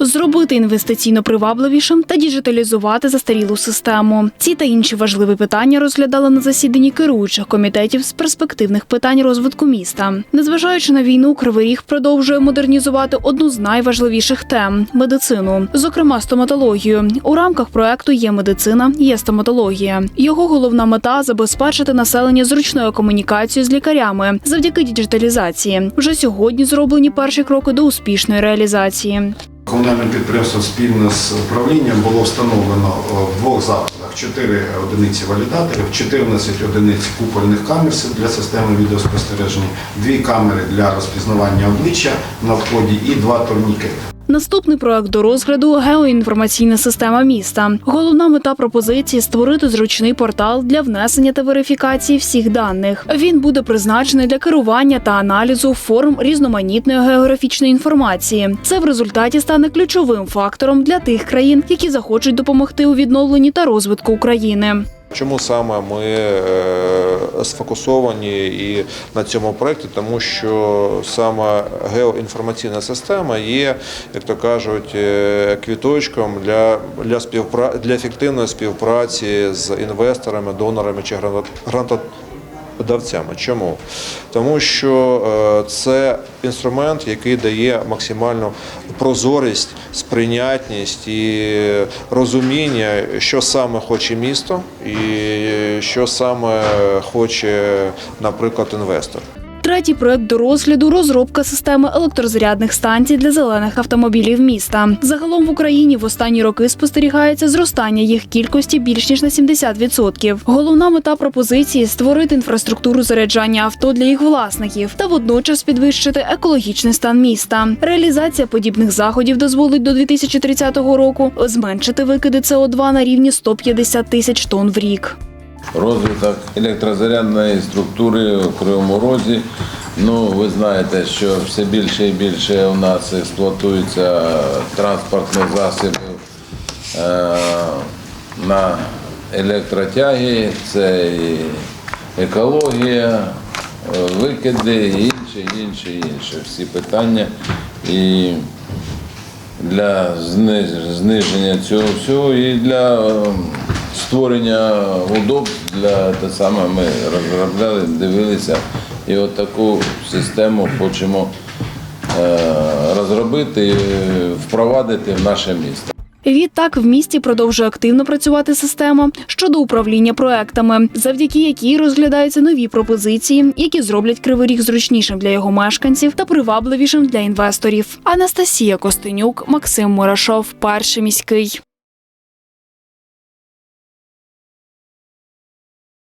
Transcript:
Зробити інвестиційно привабливішим та діджиталізувати застарілу систему. Ці та інші важливі питання розглядали на засіданні керуючих комітетів з перспективних питань розвитку міста. Незважаючи на війну, Кривий Ріг продовжує модернізувати одну з найважливіших тем медицину, зокрема стоматологію. У рамках проекту є медицина, є стоматологія. Його головна мета забезпечити населення зручною комунікацією з лікарями завдяки діджиталізації. Вже сьогодні зроблені перші кроки до успішної реалізації. Комунальним підприємством спільно з управлінням було встановлено е, в двох закладах 4 одиниці валідаторів, 14 одиниць купольних камер для системи відеоспостереження, 2 камери для розпізнавання обличчя на вході і 2 турнікети. Наступний проект до розгляду геоінформаційна система міста. Головна мета пропозиції створити зручний портал для внесення та верифікації всіх даних. Він буде призначений для керування та аналізу форм різноманітної географічної інформації. Це в результаті стане ключовим фактором для тих країн, які захочуть допомогти у відновленні та розвитку України. Чому саме ми е, сфокусовані і на цьому проєкті? Тому що саме геоінформаційна система є, як то кажуть, е, квіточком для, для, співпра... для ефективної співпраці з інвесторами, донорами чи гранат- грантодавцями. Чому? Тому що е, це інструмент, який дає максимальну прозорість, сприйнятність і розуміння, що саме хоче місто і що саме хоче, наприклад, інвестор. Третій проект до розгляду розробка системи електрозарядних станцій для зелених автомобілів міста. Загалом в Україні в останні роки спостерігається зростання їх кількості більш ніж на 70%. Головна мета пропозиції створити інфраструктуру заряджання авто для їх власників та водночас підвищити екологічний стан міста. Реалізація подібних заходів дозволить до 2030 року зменшити викиди СО2 на рівні 150 тисяч тонн в рік. Розвиток електрозарядної структури в Кривому Розі. Ну, ви знаєте, що все більше і більше у нас експлуатується транспортних засобів е, на електротяги, це і екологія, е, викиди, і інше, інше, інше. Всі питання. І для зниження цього всього і для е, створення удобств для те саме ми розробляли, дивилися і от таку систему хочемо е, розробити впровадити в наше місто. Відтак в місті продовжує активно працювати система щодо управління проектами, завдяки якій розглядаються нові пропозиції, які зроблять кривий зручнішим для його мешканців та привабливішим для інвесторів. Анастасія Костенюк, Максим Мурашов, перший міський.